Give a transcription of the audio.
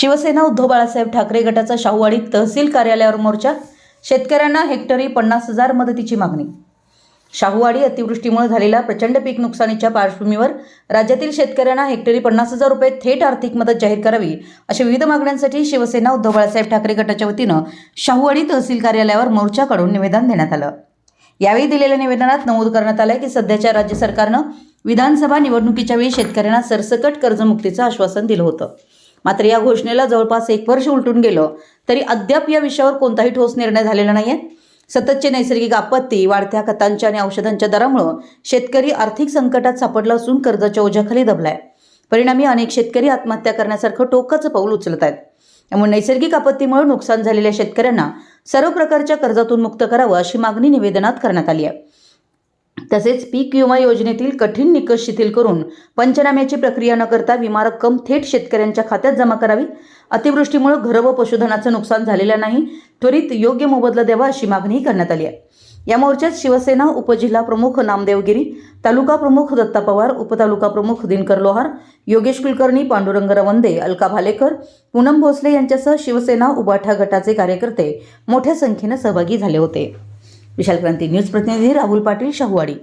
शिवसेना उद्धव बाळासाहेब ठाकरे गटाचा शाहूवाडी तहसील कार्यालयावर मोर्चा. शेतकऱ्यांना हेक्टरी पन्नास हजार मदतीची मागणी. शाहूवाडी अतिवृष्टीमुळे झालेल्या प्रचंड पीक नुकसानीच्या पार्श्वभूमीवर राज्यातील शेतकऱ्यांना हेक्टरी पन्नास हजार रुपये थेट आर्थिक मदत जाहीर करावी अशा विविध मागण्यांसाठी शिवसेना उद्धव बाळासाहेब ठाकरे गटाच्या वतीनं शाहूवाडी तहसील कार्यालयावर मोर्चा काढून निवेदन देण्यात आलं. यावेळी दिलेल्या निवेदनात नमूद करण्यात आलं की सध्याच्या राज्य सरकारनं विधानसभा निवडणुकीच्या वेळी शेतकऱ्यांना सरसकट कर्जमुक्तीचं आश्वासन दिलं होतं. मात्र या घोषणेला जवळपास एक वर्ष उलटून गेलं. तरी अद्याप या विषयावर कोणताही ठोस निर्णय झालेला नाहीये. सततचे नैसर्गिक आपत्ती वाढत्या खतांच्या आणि औषधांच्या दरामुळं शेतकरी आर्थिक संकटात सापडला असून कर्जाच्या ओझ्याखाली दबलाय. परिणामी अनेक शेतकरी आत्महत्या करण्यासारखं टोकाचं पाऊल उचलत आहेत. त्यामुळे नैसर्गिक आपत्तीमुळे नुकसान झालेल्या शेतकऱ्यांना सर्व प्रकारच्या कर्जातून मुक्त करावं अशी मागणी निवेदनात करण्यात आली आहे. तसेच पीक विमा योजनेतील कठीण निकष शिथिल करून पंचनाम्याची प्रक्रिया न करता विमा रक्कम थेट शेतकऱ्यांच्या खात्यात जमा करावी. अतिवृष्टीमुळे घरं व पशुधनाचं नुकसान झालेलं नाही. त्वरित योग्य मोबदला द्यावा अशी मागणीही करण्यात आली आहे. या मोर्चात शिवसेना उपजिल्हा प्रमुख नामदेवगिरी तालुका प्रमुख दत्ता पवार उपतालुका प्रमुख दिनकर लोहार योगेश कुलकर्णी पांडुरंग रवंदे अलका भालेकर पूनम भोसले यांच्यासह शिवसेना उबाठा गटाचे कार्यकर्ते मोठ्या संख्येनं सहभागी झाले होते. विशाल क्रांती न्यूज प्रतिनिधी राहुल पाटील शाहूवाडी.